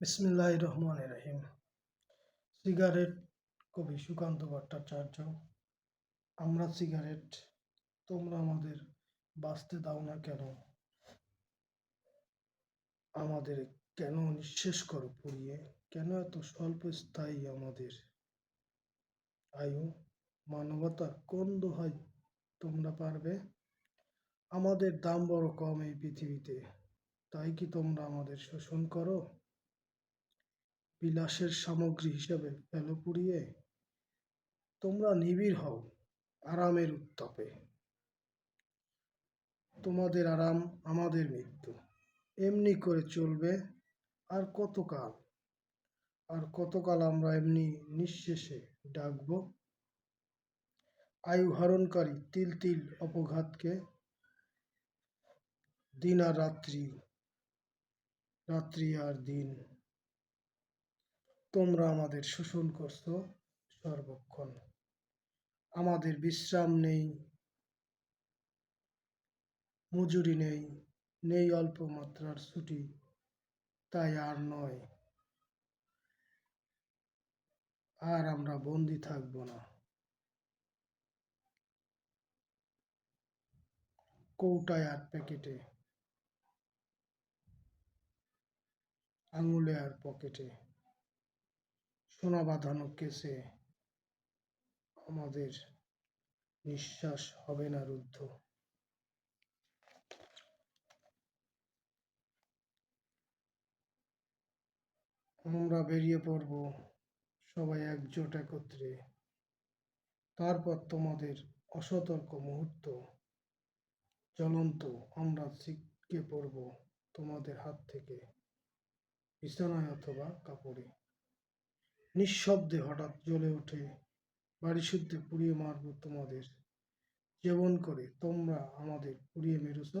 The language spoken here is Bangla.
বিসমিল্লাহ রহমান রহিম। সিগারেট কবি সুকান্ত ভট্টাচার্য, আমরা সিগারেট তোমরা আমাদের বাঁচতে দাও না কেন? আমাদের কেন নিঃশেষ করো পুড়িয়ে? কেন এত স্বল্প স্থায়ী আমাদের আয়ু? মানবতার কোন দোহাই তোমরা পারবে? আমাদের দাম বড় কম এই পৃথিবীতে, তাই কি তোমরা আমাদের শোষণ করো? বিলাসের সামগ্রী হিসেবে ফেলো পুড়িয়ে তোমরা নিবিড় হও আরামের উত্তাপে। তোমাদের আরাম আমাদের মৃত্যু। এমনি করে চলবে আর কতকাল? আর কতকাল আমরা এমনি নিঃশেষে ডাকবো? আয়ু হরণকারী তিল তিল অপঘাতকে দিন আর রাত্রি রাত্রি আর দিন তোমরা আমাদের শোষণ করছ সর্বক্ষণ। আমাদের বিশ্রাম নেই, মজুরি নেই নেই অল্প মাত্রার ছুটি, তাই আর নয়। আর আমরা বন্দি থাকব না। কৌটায় আর প্যাকেটে, আঙুলে আর পকেটে। সোনা বাঁধানো কেসে আমাদের নিঃশ্বাস হবে না রুদ্ধ। আমরা বেরিয়ে পড়ব সবাই একজোট একত্রে। তারপর তোমাদের অসতর্ক মুহূর্ত। জ্বলন্ত, আমরা ছিটকে পড়ব তোমাদের হাত থেকে। বিছানায় অথবা কাপড়ে। নিঃশব্দে হঠাৎ জ্বলে ওঠে। বাড়ি শুদ্ধে পুড়িয়ে মারব তোমাদের। যেমন করে তোমরা আমাদের পুড়িয়ে মেরেছ